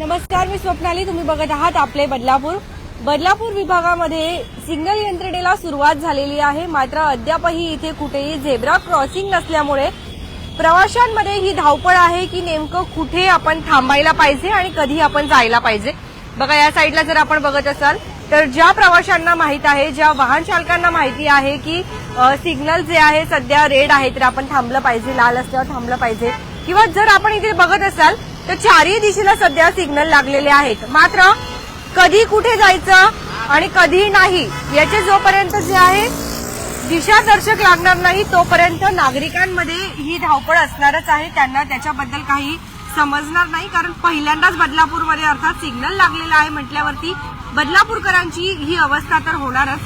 नमस्कार मी स्वप्नाली. तुम्ही बघत आहात आपले बदलापूर. बदलापूर विभागामध्ये सिग्नल यंत्रणेला सुरुवात झालेली आहे. मात्र अद्यापही इथे कुठेही झेब्रा क्रॉसिंग नसल्यामुळे प्रवाशांमध्ये ही धावपळ आहे की नेमकं कुठे आपण थांबायला पाहिजे आणि कधी आपण जायला पाहिजे. बघा या साईडला जर आपण बघत असाल तर ज्या प्रवाशांना माहीत आहे ज्या वाहन चालकांना माहिती आहे की सिग्नल जे आहे सध्या रेड आहे तर आपण थांबलं पाहिजे लाल असल्यावर थांबलं पाहिजे. किंवा जर आपण इथे बघत असाल तर चारही दिशेला सध्या सिग्नल लागलेले आहेत. मात्र कधी कुठे जायचं आणि कधी नाही याचे जोपर्यंत जे आहे दिशादर्शक लागणार नाही तोपर्यंत नागरिकांमध्ये ही धावपळ असणारच आहे. त्यांना त्याच्याबद्दल काही समजणार नाही कारण पहिल्यांदाच बदलापूरमध्ये अर्थात सिग्नल लागलेला आहे म्हटल्यावरती बदलापूरकरांची ही अवस्था तर होणारच.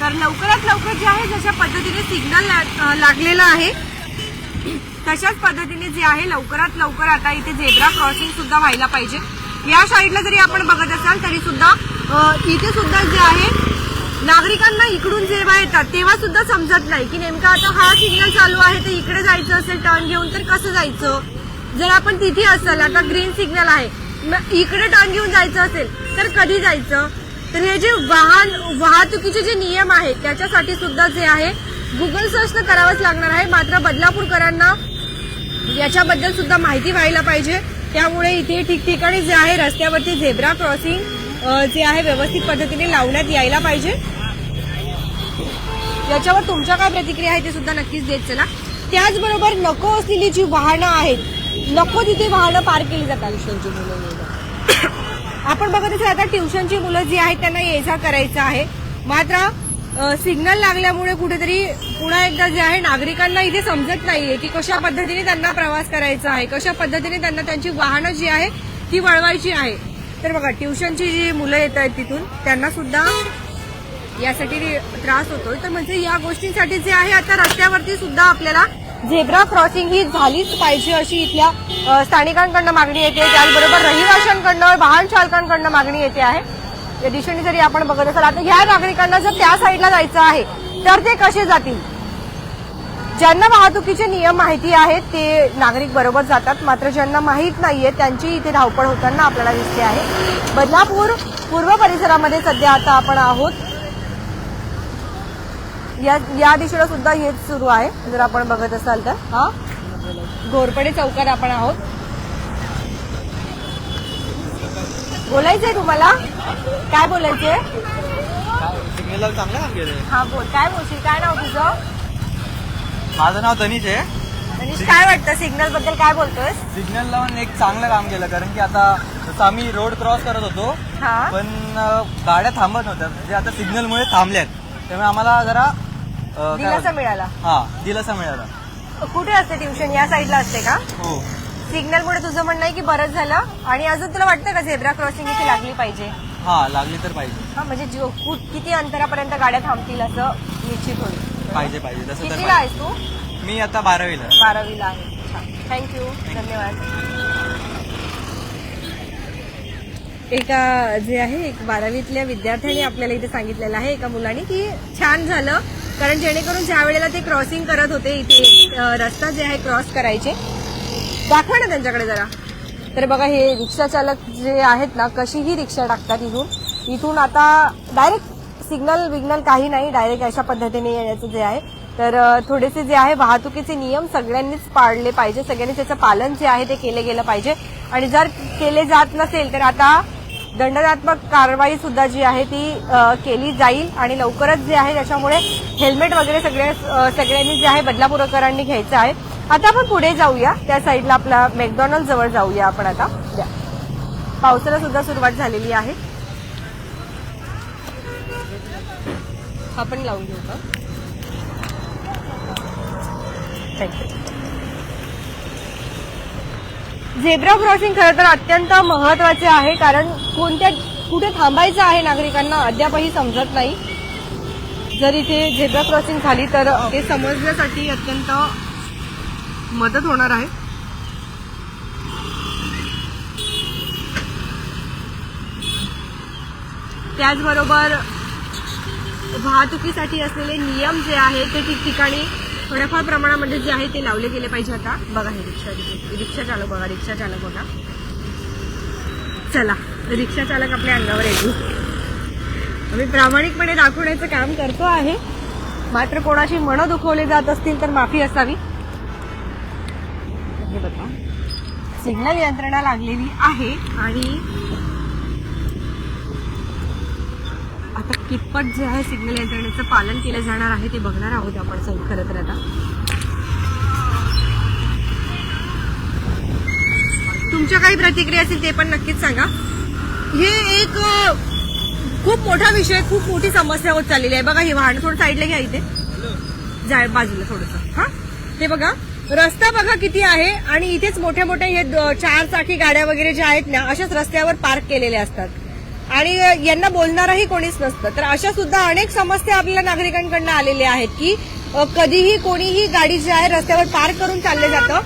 तर लवकरात लवकर जे आहे जशा पद्धतीने सिग्नल लागलेला लागलेलं आहे तशाच पद्धतीने जे आहे लवकरात लवकर आता इथे झेब्रा क्रॉसिंग सुद्धा व्हायला पाहिजे. या साईडला जरी आपण बघत असाल तरी सुद्धा इथे सुद्धा जे आहे नागरिकांना इकडून जेव्हा येतात तेव्हा सुद्धा समजत नाही की नेमका आता हा सिग्नल चालू आहे तर इकडे जायचं असेल टर्न घेऊन तर कसं जायचं? जर आपण तिथे असाल आता ग्रीन सिग्नल आहे मग इकडे टर्न घेऊन जायचं असेल तर कधी जायचं? तर हे जे वाहन वाहतुकीचे जे नियम आहेत त्याच्यासाठी सुद्धा जे आहे गुगल सर्च तर करावंच लागणार आहे. मात्र बदलापूरकरांना याच्याबद्दल सुद्धा माहिती व्हायला पाहिजे. त्यामुळे इथे ठिकठिकाणी जे आहे रस्त्यावरती झेब्रा क्रॉसिंग जे आहे व्यवस्थित पद्धतीने लावण्यात यायला पाहिजे. याच्यावर तुमच्या काय प्रतिक्रिया आहे ते सुद्धा नक्कीच देत चला. त्याचबरोबर नको असलेली जी वाहनं आहेत नको तिथे वाहनं पार केली जातात ट्युशनची मुलं आपण बघत असेल आता ट्युशनची मुलं जी आहेत त्यांना ये जा करायचं आहे. मात्र सिग्नल लागल्यामुळे कुठेतरी पुन्हा एकदा जे आहे नागरिकांना इथे समजत नाहीये की कशा पद्धतीने त्यांना प्रवास करायचा आहे कशा पद्धतीने त्यांना त्यांची वाहनं जी आहे ती वळवायची आहे. तर बघा ट्युशनची जी मुलं येत आहेत तिथून त्यांना सुद्धा यासाठी त्रास होतोय. तर म्हणजे या गोष्टींसाठी जे आहे आता रस्त्यावरती सुद्धा आपल्याला झेब्रा क्रॉसिंग ही झालीच पाहिजे अशी इथल्या स्थानिकांकडनं मागणी येते. त्याचबरोबर रहिवाशांकडनं वाहन चालकांकडनं मागणी येते आहे. या दिशेने जरी आपण बघत असाल आता ह्या नागरिकांना जर त्या साईडला जायचं आहे तर ते कसे जातील? ज्यांना वाहतुकीचे नियम माहिती आहेत ते नागरिक बरोबर जातात. मात्र ज्यांना माहीत नाहीये त्यांची इथे धावपळ होताना आपल्याला दिसते आहे. बदलापूर पूर्व परिसरामध्ये सध्या आता आपण आहोत. या या दिशेला सुद्धा हेच सुरू आहे जर आपण बघत असाल तर. हा? घोरपडे चौकात आपण आहोत. बोलायचंय तुम्हाला? काय बोलायचंय? सिग्नल चांगलं काम केलंय. हा बोल. काय बोलशील? काय नाव तुझं? माझं नाव तनिष आहे. आणि काय वाटतं? सिग्नलबद्दल काय बोलतोय सिग्नल लावून एक चांगलं काम केलं कारण की आता जसं आम्ही रोड क्रॉस करत होतो हा. पण अं, गाड्या थांबत नव्हत्या. म्हणजे आता सिग्नलमुळे थांबल्यात. त्यामुळे आम्हाला जरा अं, काय दिलासा? मिळाला. हा दिलासा मिळाला. कुठे असते ट्युशन? या साईडला असते का? हो. सिग्नल मुळे तुझं म्हणणं आहे की बरंच झालं. आणि अजून तुला वाटतं का झेब्रा क्रॉसिंग इथे लागली पाहिजे? हा लागली तर पाहिजे. हा म्हणजे जो- कु- किती अंतरापर्यंत गाड्या थांबतील असं निश्चित होईल. पाहिजे पाहिजे. तसं तर कितीला आहेस तू? पाहिजे. मी आता बारावीला आहे. बारावीला आहे. थँक्यू धन्यवाद. एका जे आहे एक बारावीतल्या विद्यार्थ्यांनी आपल्याला इथे सांगितलेलं आहे एका मुलाने की छान झालं. कारण जेणेकरून ज्या वेळेला ते क्रॉसिंग करत होते इथे अ, रस्ता जे आहे क्रॉस करायचे दाखवा ना त्यांच्याकडे जरा. तर बघा हे रिक्षा चालक जे आहेत ना कशीही रिक्षा टाकतात इथून. इथून आता डायरेक्ट सिग्नल विग्नल काही नाही डायरेक्ट अशा पद्धतीने येण्याचं जे आहे. तर थोडेसे जे आहे वाहतुकीचे नियम सगळ्यांनीच पाळले पाहिजे. सगळ्यांनी त्याचं पालन जे आहे ते केलं गेलं पाहिजे. आणि जर केले जात नसेल तर आता दंडनात्मक कारवाई सुद्धा जी आहे ती केली जाईल आणि लवकरच जे आहे त्याच्यामुळे हेल्मेट वगैरे सगळे सगळ्यांनी जे आहे बदलापूरकरांनी घ्यायचं आहे. आता आपण पुढे जाऊया. त्या साईडला आपला मॅकडॉनल्ड जवळ जाऊया आपण आता. पावसाला सुद्धा सुरुवात झालेली आहे. आपण लावून घेऊ का? थँक्यू झेब्रा क्रॉसिंग खरं तर अत्यंत महत्त्वाचे आहे कारण कोणत्या कुठे थांबायचं आहे नागरिकांना अद्यापही समजत नाही. जर इथे झेब्रा क्रॉसिंग झाली तर ते समजण्यासाठी अत्यंत मदत होणार आहे. त्याचबरोबर वाहतुकीसाठी असलेले नियम जे आहे ते ठिकठिकाणी थोड्याफार प्रमाणामध्ये जे आहे ते लावले गेले पाहिजे आता. बघा हे रिक्षा रिक्षा चालक बघा रिक्षा चालक होता चला रिक्षा चालक आपल्या अंगावर येतो आम्ही प्रामाणिकपणे दाखवण्याचं काम करतो आहे. मात्र कोणाशी मनं दुखवले जात असतील तर माफी असावी. हे बघा. सिग्नल यंत्रणा लागलेली आहे आणि आता कितपत जे आहे सिग्नल यंत्रणेचं पालन केलं जाणार आहे ते बघणार आहोत आपण सौ खरं तर आता. तुमच्या काही प्रतिक्रिया असतील ते पण नक्कीच सांगा. हे एक खूप मोठा विषय खूप मोठी समस्या होत चाललेली आहे. बघा हे वाहन थोडं साईडला घ्या इथे. जाय बाजूला थोडस. हा? हे बघा रस्ता बघा किती आहे आणि इथेच मोठ्या मोठ्या हे द- चार चाकी गाड्या वगैरे ज्या आहेत ना अशाच रस्त्यावर पार्क केलेल्या असतात. आणि यांना बोलणारही कोणीच नसतं. तर अशा सुद्धा अनेक समस्या आपल्या नागरिकांकडनं आलेल्या आहेत की कधीही कोणीही गाडी जी आहे रस्त्यावर पार्क करून चालले जातं.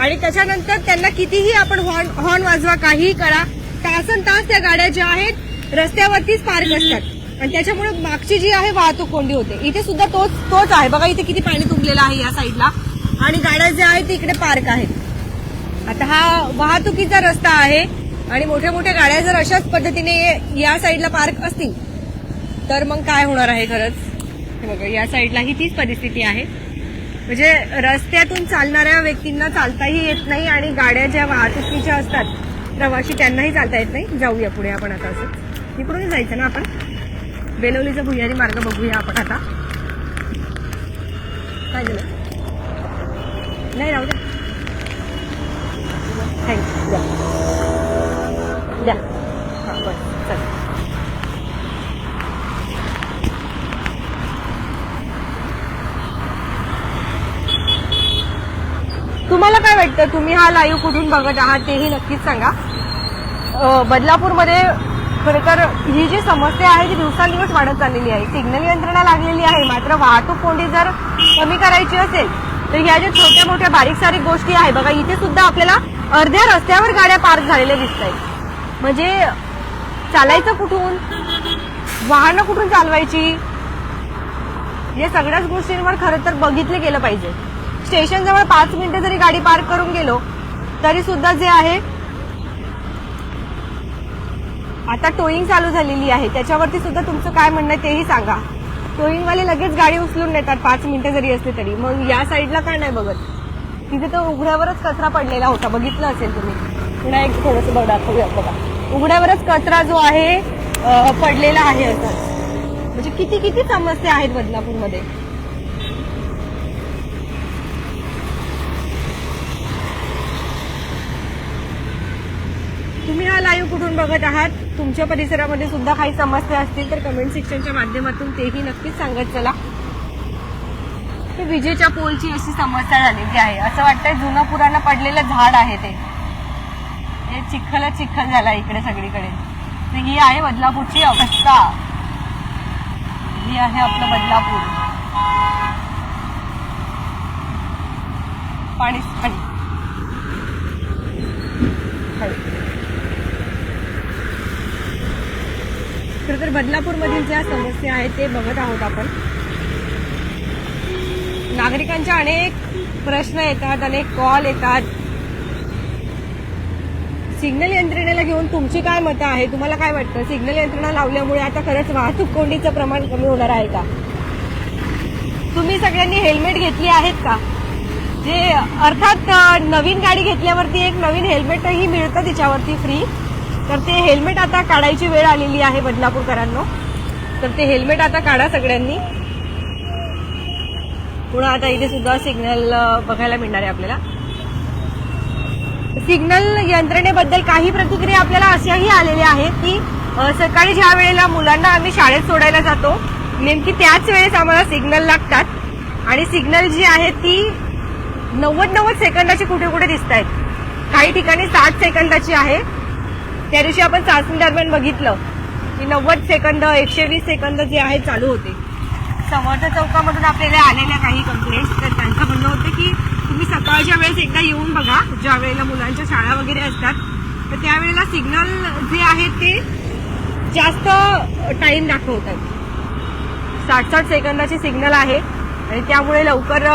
आणि त्याच्यानंतर त्यांना कितीही आपण हॉर्न हॉर्न वाजवा काहीही करा तासन तास त्या गाड्या ज्या आहेत रस्त्यावरतीच पार्क असतात आणि त्याच्यामुळे मागची जी आहे वाहतूक कोंडी होते. इथे सुद्धा तोच तोच आहे. बघा इथे किती पाणी तुंबलेलं आहे या साईडला. आणि गाड्या ज्या आहेत ते इकडे पार्क आहेत. आता हा वाहतुकीचा रस्ता आहे. आणि मोठ्या मोठ्या गाड्या जर अशाच पद्धतीने या साईडला पार्क असतील तर मग काय होणार आहे खरंच? हे बघा या साईडला ही तीच परिस्थिती आहे. म्हणजे रस्त्यातून चालणाऱ्या व्यक्तींना चालताही येत नाही आणि गाड्या ज्या वाहतुकीच्या असतात प्रवासी त्यांनाही चालता येत नाही. जाऊया पुढे आपण आता असं. इकडूनच जायचं ना आपण? बेलवलीचा भुयारी मार्ग बघूया आपण आता. काय झालं नाही राहू द्या थँक्यू द्या द्या. हां बस चल. तुम्हाला काय वाटतं? तुम्ही हा लाईव्ह कुठून बघत आहात तेही नक्कीच सांगा. बदलापूरमध्ये खरं तर ही जी समस्या आहे ती दिवसांदिवस वाढत चाललेली आहे. सिग्नल यंत्रणा लागलेली आहे. मात्र वाहतूक कोंडी जर कमी करायची असेल तर ह्या ज्या छोट्या मोठ्या बारीक सारीक गोष्टी आहे बघा इथे सुद्धा आपल्याला अर्ध्या रस्त्यावर गाड्या पार्क झालेल्या दिसत आहेत म्हणजे चालायचं कुठून? वाहनं कुठून चालवायची? या सगळ्याच गोष्टींवर खरं तर बघितलं गेलं पाहिजे. स्टेशन जवळ पाच मिनिटं जरी गाडी पार्क करून गेलो तरी सुद्धा जे आहे आता टोईंग चालू झालेली आहे. त्याच्यावरती सुद्धा तुमचं काय म्हणणं आहे तेही सांगा. टोईंगवाले लगेच गाडी उचलून नेतात पाच मिनिटं जरी असली तरी. मग या साईडला काय नाही बघत. तिथे तो उघड्यावरच कचरा पडलेला होता. बघितलं असेल तुम्ही. पुन्हा एक थोडंसं बघ दाखवूया बघा. उघड्यावरच कचरा जो आहे पडलेला आहे असं. म्हणजे किती किती समस्या आहेत बदलापूरमध्ये? तुम्ही हा लाईव्ह कुठून बघत आहात? तुमच्या परिसरामध्ये सुद्धा काही समस्या असतील तर कमेंट सेक्शनच्या माध्यमातून तेही नक्कीच सांगत चला. विजेच्या पोलची अशी समस्या झालेली आहे. असं वाटतंय जुनं पुराणा पडलेलं झाड आहे ते. म्हणजे हे चिखलच चिखल झाला इकडे सगळीकडे. तर ही आहे बदलापूरची अवस्था. ही आहे आपलं बदलापूर. पाणी पाणी. पाणी. खरं तर बदलापूरमधील ज्या समस्या आहेत ते बघत आहोत आपण. नागरिकांच्या अनेक प्रश्न येतात अनेक कॉल येतात. सिग्नल यंत्रणेला घेऊन तुमची काय मतं आहे तुम्हाला काय वाटतं? सिग्नल यंत्रणा लावल्यामुळे आता खरंच वाहतूक कोंडीचं प्रमाण कमी होणार आहे का? तुम्ही सगळ्यांनी हेल्मेट घेतली आहेत का? जे अर्थात नवीन गाडी घेतल्यावरती एक नवीन हेल्मेटही मिळतं तिच्यावरती फ्री तर ते हेल्मेट आता काढायची वेळ आलेली आहे बदलापूरकरांनो. तर ते हेल्मेट आता काढा सगळ्यांनी. पुन्हा आता इथे सुद्धा सिग्नल बघायला मिळणार आहे आपल्याला. सिग्नल यंत्रणेबद्दल काही प्रतिक्रिया आपल्याला अशाही आलेल्या आहेत की सकाळी ज्या वेळेला मुलांना आम्ही शाळेत सोडायला जातो नेमकी त्याच वेळेस आम्हाला सिग्नल लागतात. आणि सिग्नल जी आहे ती नव्वद नव्वद सेकंदाची कुठे कुठे दिसत आहेत काही ठिकाणी साठ सेकंदाची आहे. त्या दिवशी आपण चाचणी दरम्यान बघितलं की नव्वद सेकंद एकशे वीस सेकंद जे आहे चालू होते. समर्थ चौकामधून आपल्याला आलेल्या काही कंप्लेंट्स तर त्यांचं म्हणणं होतं की तुम्ही सकाळच्या वेळेस एकदा येऊन बघा ज्या वेळेला मुलांच्या शाळा वगैरे असतात. तर त्यावेळेला सिग्नल जे आहे ते जास्त टाइम दाखवतात. साठ साठ सेकंदाचे सिग्नल आहे आणि त्यामुळे लवकर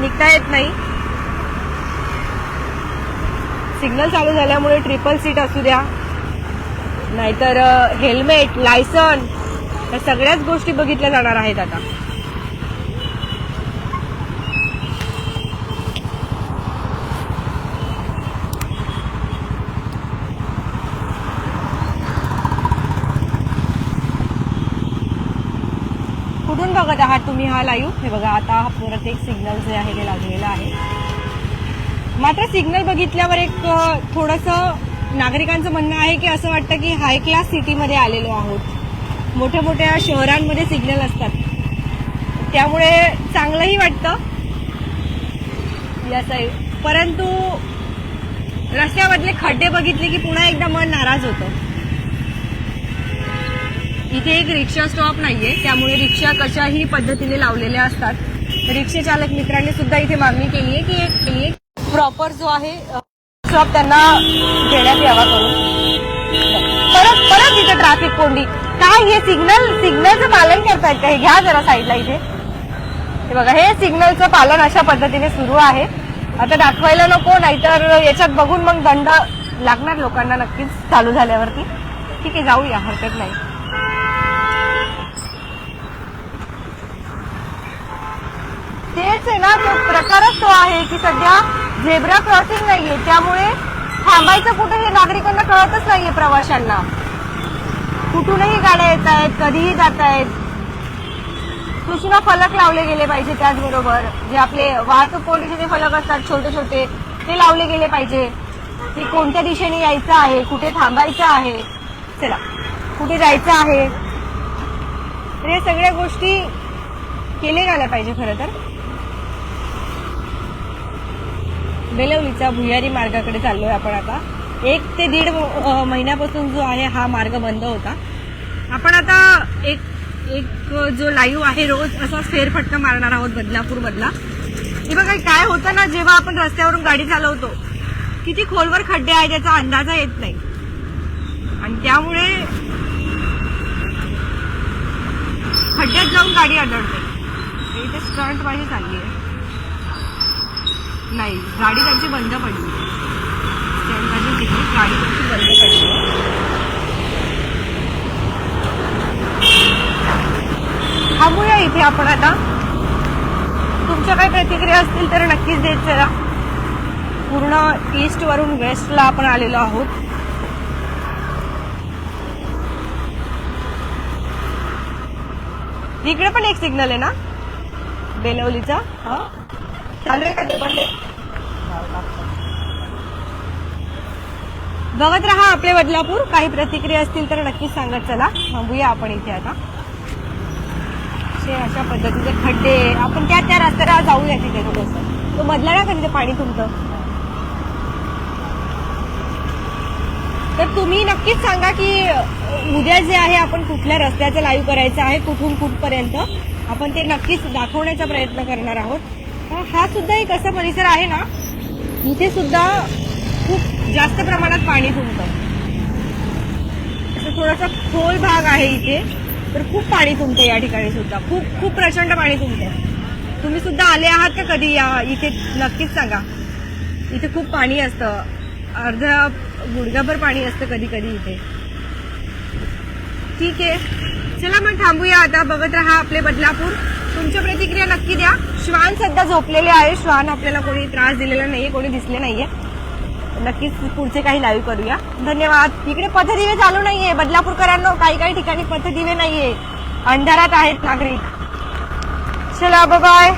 निघता येत नाही. सिग्नल चालू झाल्यामुळे ट्रिपल सीट असू द्या नाहीतर हेल्मेट लायसन या सगळ्याच गोष्टी बघितल्या जाणार आहेत आता कुठून बघत आहात तुम्ही हा लाईव्ह हे बघा आता हा परत एक सिग्नल जे आहे ते लागलेलं आहे. मात्र सिग्नल बघितल्यावर एक अ, थोडंसं नागरिकांचं म्हणणं आहे की असं वाटतं की हाय क्लास सिटीमध्ये आलेलो आहोत. मोठ्या मोठ्या शहरांमध्ये सिग्नल असतात. त्यामुळे चांगलंही वाटतं. या साईड परंतु रस्त्यामधले खड्डे बघितले की पुन्हा एकदा मन नाराज होतं. इथे एक रिक्षा स्टॉप नाहीये त्यामुळे रिक्षा कशाही पद्धतीने लावलेल्या असतात. रिक्षा चालक मित्रांनी सुद्धा इथे मागणी केली आहे की एक एक प्रॉपर जो आहे स्टॉप त्यांना देण्यात यावा करून. परत परत इथे ट्रॅफिक कोंडी. काय हे सिग्नल सिग्नलचं पालन करतायत का? हे घ्या जरा साईडला इथे. हे बघा हे सिग्नलचं पालन अशा पद्धतीने सुरू आहे. आता दाखवायला नको नाहीतर याच्यात बघून मग दंड लागणार लोकांना नक्कीच चालू झाल्यावरती. ठीक आहे जाऊया हरकत नाही. हेच आहे ना तो प्रकारच तो आहे की सध्या झेब्रा क्रॉसिंग नाहीये. त्यामुळे थांबायचं कुठे हे नागरिकांना कळतच नाहीये प्रवाशांना. कुठूनही गाड्या येत आहेत कधीही जात आहेत सूचना फलक लावले गेले पाहिजे त्याचबरोबर. जे आपले वाहतूक पोलिसचे फलक असतात छोटे छोटे ते लावले गेले पाहिजे. की कोणत्या दिशेने यायचं आहे कुठे थांबायचं आहे. चला कुठे जायचं आहे. तर या सगळ्या गोष्टी केले गेल्या पाहिजे खरं तर. बेलवलीचा भुयारी मार्गाकडे चाललोय आपण आता. एक ते दीड महिन्यापासून जो आहे हा मार्ग बंद होता. आपण आता एक एक जो लाईव्ह आहे रोज असा फेरफटका मारणार आहोत बदलापूर मधला हे बघा काय होतं ना जेव्हा आपण रस्त्यावरून गाडी चालवतो किती खोलवर खड्डे आहेत याचा अंदाजा येत नाही. आणि त्यामुळे खड्ड्यात जाऊन गाडी आढळते इथे स्टंट माझी चालली आहे. नाही गाडी त्यांची बंद पडली. स्टंट तिकडे गाडी त्यांची बंद पडली. थांबूया इथे आपण आता. तुमच्या काही प्रतिक्रिया असतील तर नक्कीच देत चला. पूर्ण ईस्ट वरून वेस्टला आपण आलेलो आहोत. इकडे पण एक सिग्नल आहे ना? बेलवलीचा हा? बघत राहा आपले बदलापूर काही प्रतिक्रिया असतील तर नक्कीच सांगत चला. थांबूया आपण इथे आता. अशा पद्धतीचे खड्डे. आपण त्या त्या रस्त्याला जाऊया तिथे थोडस तो मधला ना कधी पाणी तुमचं? तर तुम्ही नक्कीच सांगा की उद्या जे आहे आपण कुठल्या रस्त्याचं लाईव्ह करायचं आहे कुठून कुठपर्यंत? आपण ते नक्कीच दाखवण्याचा प्रयत्न करणार आहोत. हा- हा सुद्धा एक असा परिसर आहे ना इथे सुद्धा खूप जास्त प्रमाणात पाणी तुमतं असं थोडासा खोल भाग आहे इथे तर खूप पाणी तुमतं या ठिकाणी सुद्धा. खूप खूप प्रचंड पाणी तुमतं तुम्ही सुद्धा आले आहात का कधी या इथे? नक्कीच सांगा. इथे खूप पाणी असतं. अर्धा गुडघाभर पाणी असतं कधी कधी इथे. ठीक आहे. चला मग थांबूया आता. बघत राहा आपले बदलापूर. तुमच्या प्रतिक्रिया नक्की द्या. श्वान सध्या झोपलेले आहे. श्वान आपल्याला कोणी त्रास दिलेला नाहीये कोणी दिसले नाहीये. नक्कीच पुढचे काही लाईव्ह करूया. धन्यवाद. इकडे पथदिवे चालू नाहीये. बदलापूरकरांनो काही काही ठिकाणी पथदिवे नाहीये. अंधारात आहेत नागरिक. चला बाय